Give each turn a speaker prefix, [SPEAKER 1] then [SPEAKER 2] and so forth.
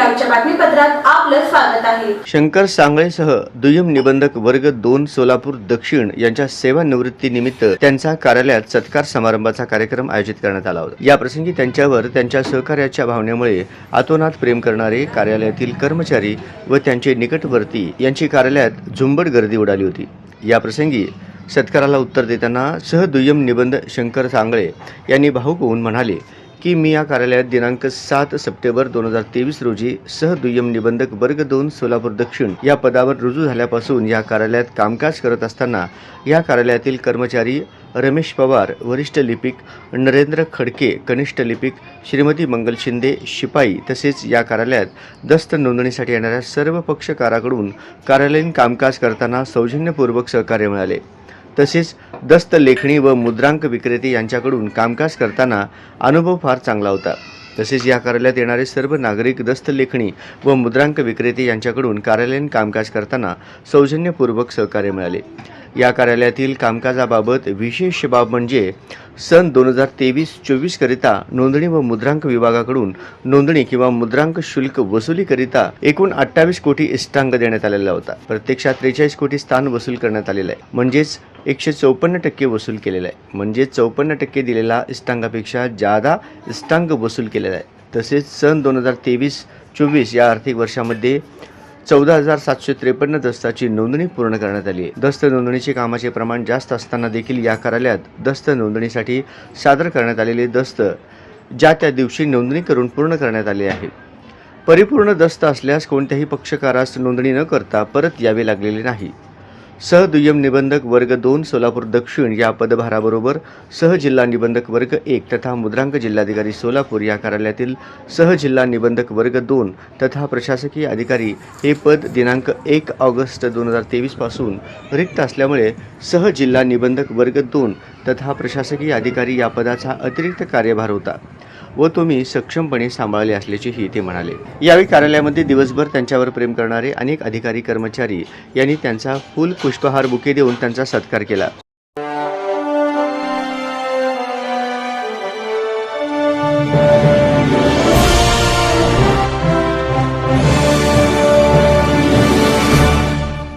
[SPEAKER 1] बातमीपत्रात आपलं स्वागत आहे
[SPEAKER 2] शंकर सांगळेसह दुय्यम निबंधक वर्ग दोन सोलापूर दक्षिण यांच्या सेवानिवृत्तीनिमित्त त्यांचा कार्यालयात सत्कार समारंभाचा कार्यक्रम आयोजित करण्यात आला होता या प्रसंगी त्यांच्यावर त्यांच्या सहकार्याच्या भावनेमुळे आतोनात प्रेम करणारे कार्यालयातील कर्मचारी व त्यांचे निकटवर्ती यांची कार्यालयात झुंबड गर्दी उडाली होती या प्रसंगी सत्काराला उत्तर देताना सहदुय्यम निबंध शंकर सांगळे यांनी भाऊक होऊन म्हणाले की मी या कार्यालयात दिनांक सात सप्टेंबर दोन हजार तेवीस रोजी सहदुय्यम निबंधक वर्ग दोन सोलापूर दक्षिण या पदावर रुजू झाल्यापासून या कार्यालयात कामकाज करत असताना या कार्यालयातील कर्मचारी रमेश पवार वरिष्ठ लिपिक नरेंद्र खडके कनिष्ठ लिपिक श्रीमती मंगल शिंदे शिपाई तसेच या कार्यालयात दस्त नोंदणीसाठी येणाऱ्या सर्व पक्षकाराकडून कार्यालयीन कामकाज करताना सौजन्यपूर्वक सहकार्य मिळाले तसेच दस्त लेखणी व मुद्रांक विक्रेते यांच्याकडून कामकाज करताना अनुभव फार चांगला होता तसेच या कार्यालयात येणारे सर्व नागरिक दस्त लेखणी व मुद्रांक विक्रेते यांच्याकडून कार्यालयीन कामकाज करताना सौजन्यपूर्वक सहकार्य मिळाले या कार्यालयातील कामकाजाबाबत विशेष बाब म्हणजे सन दोन हजार तेवीस चोवीसकरिता नोंदणी व मुद्रांक विभागाकडून नोंदणी किंवा मुद्रांक शुल्क वसुलीकरिता एकूण अठ्ठावीस कोटी इष्टांग देण्यात आलेला होता प्रत्यक्षात त्रेचाळीस कोटी स्थान वसूल करण्यात आलेलं आहे म्हणजेच एकशे चौपन्न टक्के वसूल केलेलं आहे म्हणजे चौपन्न टक्के दिलेला इष्टांकापेक्षा जादा इष्टांग वसूल केलेला आहे तसेच सन दोन हजार तेवीस चोवीस या आर्थिक वर्षामध्ये चौदा हजार सातशे त्रेपन्न दस्ताची नोंदणी पूर्ण करण्यात आली आहे दस्त नोंदणीचे कामाचे प्रमाण जास्त असताना देखील या कार्यालयात दस्त नोंदणीसाठी सादर करण्यात आलेले दस्त ज्या त्या दिवशी नोंदणी करून पूर्ण करण्यात आले आहे परिपूर्ण दस्त असल्यास कोणत्याही पक्षकारास नोंदणी न करता परत यावे लागलेले नाही सहदुय्यम निबंधक वर्ग दोन सोलापूर दक्षिण या पदभाराबरोबर सहजिल्हा निबंधक वर्ग एक तथा मुद्रांक जिल्हाधिकारी सोलापूर या कार्यालयातील सहजिल्हा निबंधक वर्ग दोन तथा प्रशासकीय अधिकारी हे पद दिनांक एक ऑगस्ट दोन हजार तेवीसपासून रिक्त असल्यामुळे सहजिल्हा निबंधक वर्ग दोन तथा प्रशासकीय अधिकारी या पदाचा अतिरिक्त कार्यभार होता व तुम्ही सक्षमपणे सांभाळले असल्याचेही ते म्हणाले यावेळी कार्यालयामध्ये दिवसभर त्यांच्यावर प्रेम करणारे अनेक अधिकारी कर्मचारी यांनी त्यांचा फुल पुष्पहार बुके देऊन त्यांचा सत्कार केला